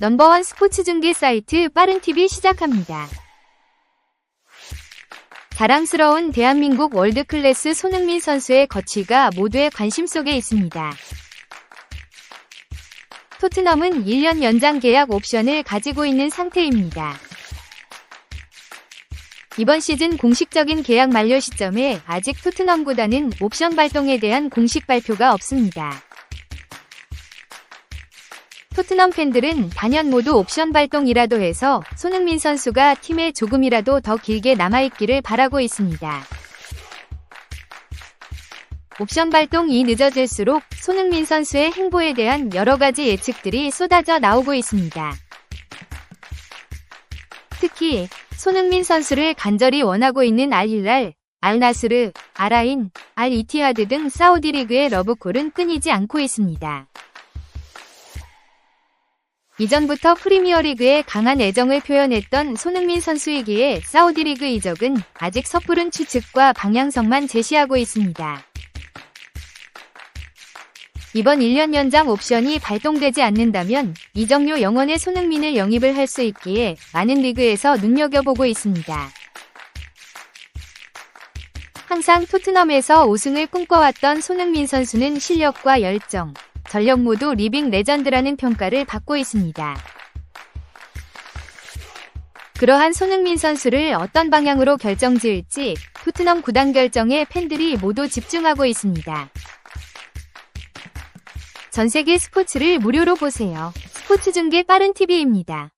넘버원 스포츠 중계 사이트 빠른TV 시작합니다. 자랑스러운 대한민국 월드클래스 손흥민 선수의 거취가 모두의 관심 속에 있습니다. 토트넘은 1년 연장 계약 옵션을 가지고 있는 상태입니다. 이번 시즌 공식적인 계약 만료 시점에 아직 토트넘보다는 옵션 발동에 대한 공식 발표가 없습니다. 토트넘 팬들은 단연 모두 옵션 발동이라도 해서 손흥민 선수가 팀에 조금이라도 더 길게 남아있기를 바라고 있습니다. 옵션 발동이 늦어질수록 손흥민 선수의 행보에 대한 여러 가지 예측들이 쏟아져 나오고 있습니다. 특히 손흥민 선수를 간절히 원하고 있는 알힐랄, 알나스르, 아라인, 알 이티하드 등 사우디 리그의 러브콜은 끊이지 않고 있습니다. 이전부터 프리미어리그에 강한 애정을 표현했던 손흥민 선수이기에 사우디리그 이적은 아직 섣부른 추측과 방향성만 제시하고 있습니다. 이번 1년 연장 옵션이 발동되지 않는다면 이적료 영원의 손흥민을 영입을 할 수 있기에 많은 리그에서 눈여겨보고 있습니다. 항상 토트넘에서 우승을 꿈꿔왔던 손흥민 선수는 실력과 열정, 전력 모두 리빙 레전드라는 평가를 받고 있습니다. 그러한 손흥민 선수를 어떤 방향으로 결정 지을지 토트넘 구단 결정에 팬들이 모두 집중하고 있습니다. 전 세계 스포츠를 무료로 보세요. 스포츠 중계 빠른 TV입니다.